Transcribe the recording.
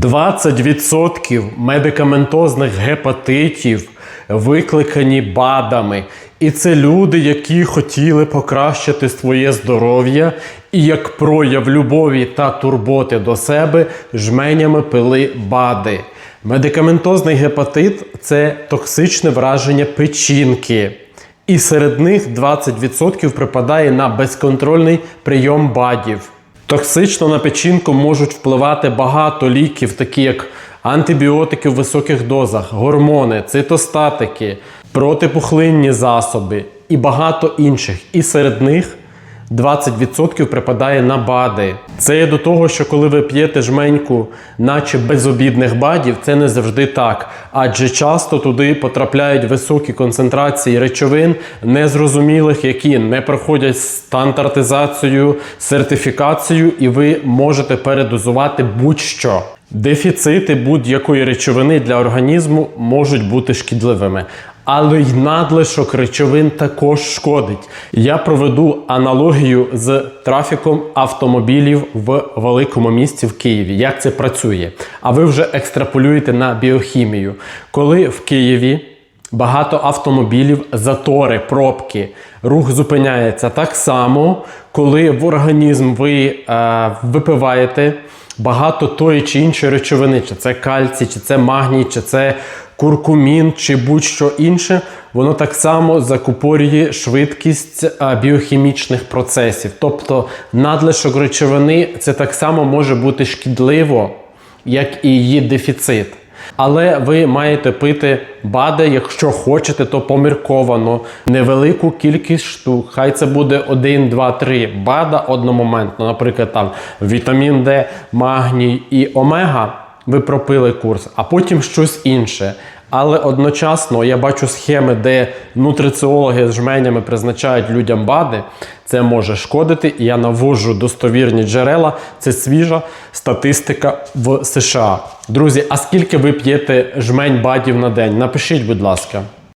20% медикаментозних гепатитів викликані БАДами. І це люди, які хотіли покращити своє здоров'я і як прояв любові та турботи до себе жменями пили БАДи. Медикаментозний гепатит це токсичне враження печінки. І серед них 20% припадає на безконтрольний прийом БАДів. Токсично на печінку можуть впливати багато ліків, такі як антибіотики в високих дозах, гормони, цитостатики, протипухлинні засоби і багато інших. І серед них 20% припадає на БАДи. Це є до того, що коли ви п'єте жменьку, наче безобідних БАДів, це не завжди так. Адже часто туди потрапляють високі концентрації речовин, незрозумілих, які не проходять стандартизацію, сертифікацію, і ви можете передозувати будь-що. Дефіцити будь-якої речовини для організму можуть бути шкідливими. Але й надлишок речовин також шкодить. Я проведу аналогію з трафіком автомобілів в великому місті в Києві. Як це працює? А ви вже екстраполюєте на біохімію. Коли в Києві багато автомобілів, затори, пробки, рух зупиняється так само, коли в організм ви е, випиваєте багато тої чи іншої речовини, чи це кальцій, чи це магній, чи це куркумін, чи будь-що інше, воно так само закупорює швидкість біохімічних процесів. Тобто надлишок речовини це так само може бути шкідливо, як і її дефіцит. Але ви маєте пити БАДи, якщо хочете, то помірковано. Невелику кількість штук. Хай це буде 1, 2, 3 БАДа одномоментно, наприклад, там вітамін Д, магній і омега. Ви пропили курс, а потім щось інше. Але одночасно я бачу схеми, де нутриціологи з жменями призначають людям БАДи. Це може шкодити, і я навожу достовірні джерела. Це свіжа статистика в США. Друзі, а скільки ви п'єте жмень БАДів на день? Напишіть, будь ласка.